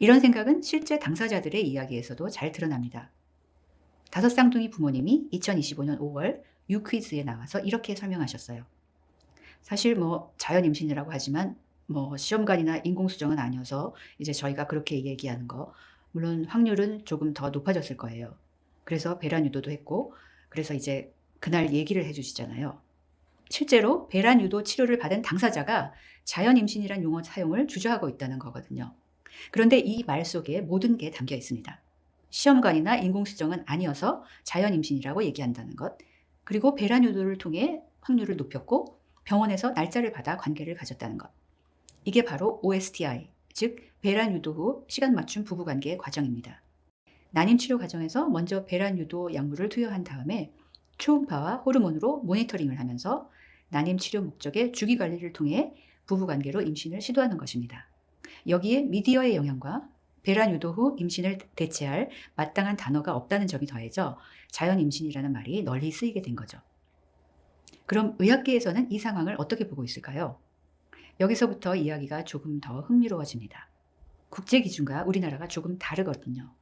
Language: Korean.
이런 생각은 실제 당사자들의 이야기에서도 잘 드러납니다. 다섯 쌍둥이 부모님이 2025년 5월 유퀴즈에 나와서 이렇게 설명하셨어요. 사실 뭐 자연 임신이라고 하지만 뭐 시험관이나 인공수정은 아니어서 이제 저희가 그렇게 얘기하는 거 물론 확률은 조금 더 높아졌을 거예요. 그래서 배란 유도도 했고 그래서 이제 그날 얘기를 해주시잖아요. 실제로 배란 유도 치료를 받은 당사자가 자연 임신이란 용어 사용을 주저하고 있다는 거거든요. 그런데 이 말 속에 모든 게 담겨 있습니다. 시험관이나 인공수정은 아니어서 자연 임신이라고 얘기한다는 것, 그리고 배란 유도를 통해 확률을 높였고 병원에서 날짜를 받아 관계를 가졌다는 것. 이게 바로 OSTI, 즉 배란 유도 후 시간 맞춤 부부 관계의 과정입니다. 난임 치료 과정에서 먼저 배란 유도 약물을 투여한 다음에 초음파와 호르몬으로 모니터링을 하면서 난임 치료 목적의 주기 관리를 통해 부부 관계로 임신을 시도하는 것입니다. 여기에 미디어의 영향과 배란 유도 후 임신을 대체할 마땅한 단어가 없다는 점이 더해져 자연 임신이라는 말이 널리 쓰이게 된 거죠. 그럼 의학계에서는 이 상황을 어떻게 보고 있을까요? 여기서부터 이야기가 조금 더 흥미로워집니다. 국제 기준과 우리나라가 조금 다르거든요.